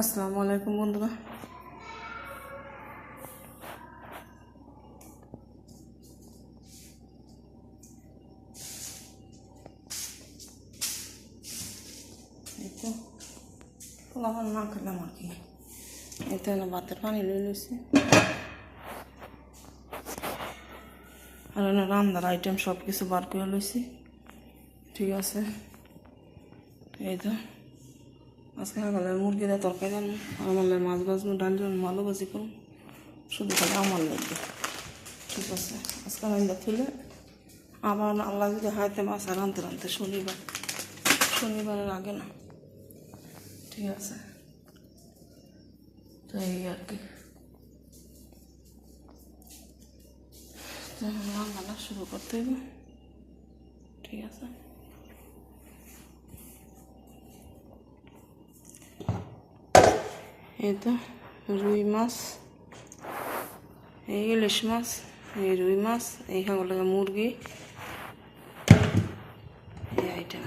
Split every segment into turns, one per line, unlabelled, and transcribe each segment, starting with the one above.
আসসালামু আলাইকুম, বন্ধুরা। পোলাপান না খেলাম আর কি। এতে ভাতের পানি লই লইছি। আর রান্নার আইটেম সব কিছু বার করে লইছি। ঠিক আছে। এই তো। আজকে সকালে মুরগি দিয়ে তরকারি রান্না আর আমার মাছ ভাজবো, ডাল জন্য মালও ভাজি করুন। শুধু খালি আমার লাগবে। ঠিক আছে, আজকে রান্না তুলে আবার আল্লাহ যদি হাইতে মাছ আর রানতে রানতে, শনিবার। শনিবারের আগে না। ঠিক আছে। তো এই আর কি। তো রান্নাটা শুরু করতে হবে। ঠিক আছে। তো রুই মাছ এই ইলিশ মাছ এই রুই মাছ এই খাগল মুরগি এই আইটেম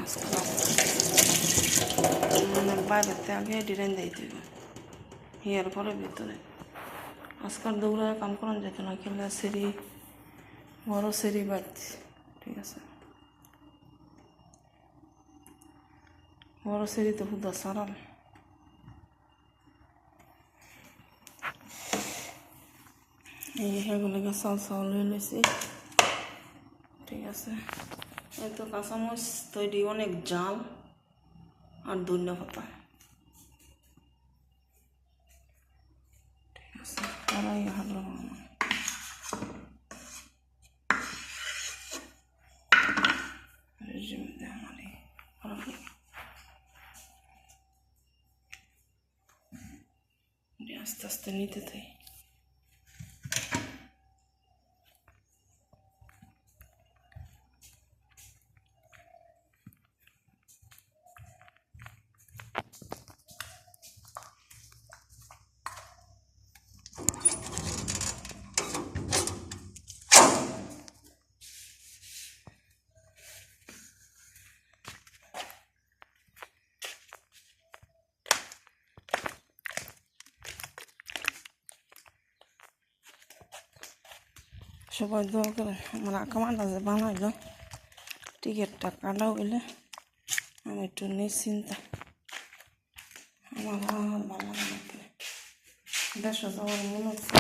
মানে বাইরেতে আগে ডিজাইন দিয়ে দিব ইয়ার পরে ভিতরে আজকাল দৌড়ায় কাম করান যেত না খেলে সেরি বড় সেরি বাড়ছে ঠিক আছে বড় সেরি তো হুদা সারাল এই সেগুলোকে চাল চাউল হয়ে নিয়েছি ঠিক আছে। এই তো কাঁচামরিচ তৈরি, অনেক জাল আর ধন্য পাতা। ঠিক আছে ভালো আস্তে আস্তে নিতে থাই। সবাই দোয়া করে আমার আকামাটা যে বানাইলো। টিকিটটা কাটা হইলে আমি একটু নিশ্চিন্তা। আমার ভালো লাগে দেড়শো যাওয়ার মনে হচ্ছে